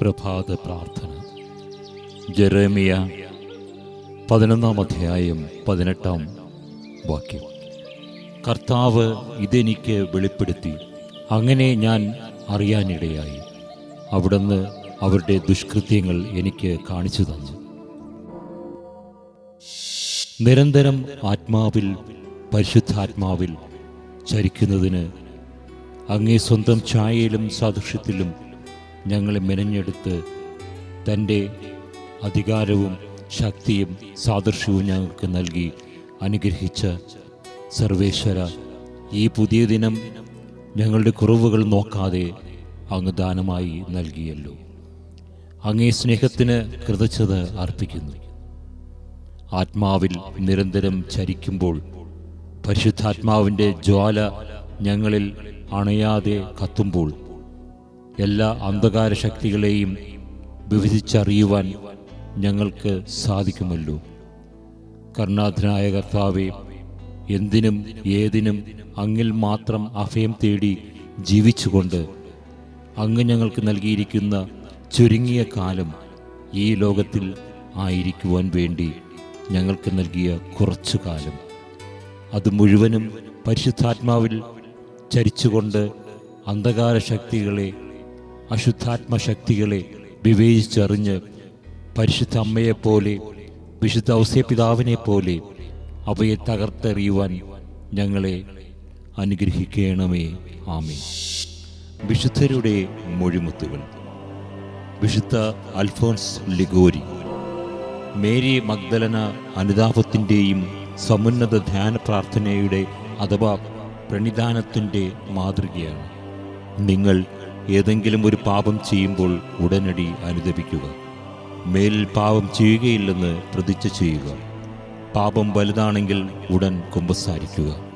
പ്രഭാത പ്രാർത്ഥന. ജെറേമിയ പതിനൊന്നാം അധ്യായം പതിനെട്ടാം വാക്യം. കർത്താവ് ഇതെനിക്ക് വെളിപ്പെടുത്തി. അങ്ങനെ ഞാൻ അറിയാനിടയായി. അവിടുന്ന് അവരുടെ ദുഷ്കൃത്യങ്ങൾ എനിക്ക് കാണിച്ചു തന്നു. നിരന്തരം ആത്മാവിൽ പരിശുദ്ധാത്മാവിൽ ചരിക്കുന്നതിന് അങ്ങേ സ്വന്തം ഛായയിലും സാദൃശ്യത്തിലും ഞങ്ങളെ മെനഞ്ഞെടുത്ത് തന്റെ അധികാരവും ശക്തിയും സാദൃശ്യവും ഞങ്ങൾക്ക് നൽകി അനുഗ്രഹിച്ച സർവേശ്വര ഈ പുതിയ ദിനം ഞങ്ങളുടെ കുറവുകൾ നോക്കാതെ അങ്ങ് ദാനമായി നൽകിയല്ലോ. അങ്ങേ സ്നേഹത്തിന് കൃതജ്ഞത അർപ്പിക്കുന്നു. ആത്മാവിൽ നിരന്തരം ചരിക്കുമ്പോൾ പരിശുദ്ധാത്മാവിന്റെ ജ്വാല ഞങ്ങളിൽ അണയാതെ കത്തുമ്പോൾ എല്ലാ അന്ധകാര ശക്തികളെയും വിഭജിച്ചറിയുവാൻ ഞങ്ങൾക്ക് സാധിക്കുമല്ലോ. കർണാധനായ കർത്താവെ എന്തിനും ഏതിനും അങ്ങിൽ മാത്രം അഭയം തേടി ജീവിച്ചുകൊണ്ട് അങ്ങ് ഞങ്ങൾക്ക് നൽകിയിരിക്കുന്ന ചുരുങ്ങിയ കാലം ഈ ലോകത്തിൽ ആയിരിക്കുവാൻ വേണ്ടി ഞങ്ങൾക്ക് നൽകിയ കുറച്ചു കാലം. അത് മുഴുവനും പരിശുദ്ധാത്മാവിൽ ചരിച്ചുകൊണ്ട് അന്ധകാര ശക്തികളെ അശുദ്ധാത്മ ശക്തികളെ വിവേചിച്ചറിഞ്ഞ് പരിശുദ്ധ അമ്മയെപ്പോലെ വിശുദ്ധ ഔസ്യപിതാവിനെ പോലെ അവയെ തകർത്തെറിയുവാൻ ഞങ്ങളെ അനുഗ്രഹിക്കണമേ. ആമേ വിശുദ്ധരുടെ മൊഴിമുത്തുകൾ. വിശുദ്ധ അൽഫോൺസ് ലിഗോരി മേരി മഗ്ദലന അനുതാപത്തിന്റെയും സമുന്നത ധ്യാന പ്രാർത്ഥനയുടെ അഥവാ പ്രണിധാനത്തിന്റെ മാതൃകയാണ്. നിങ്ങൾ ഏതെങ്കിലും ഒരു പാപം ചെയ്യുമ്പോൾ ഉടനടി അനുദപിക്കുക. മേലിൽ പാപം ചെയ്യുകയില്ലെന്ന് പ്രതിജ്ഞ ചെയ്യുക. പാപം വലുതാണെങ്കിൽ ഉടൻ കുമ്പസാരിക്കുക.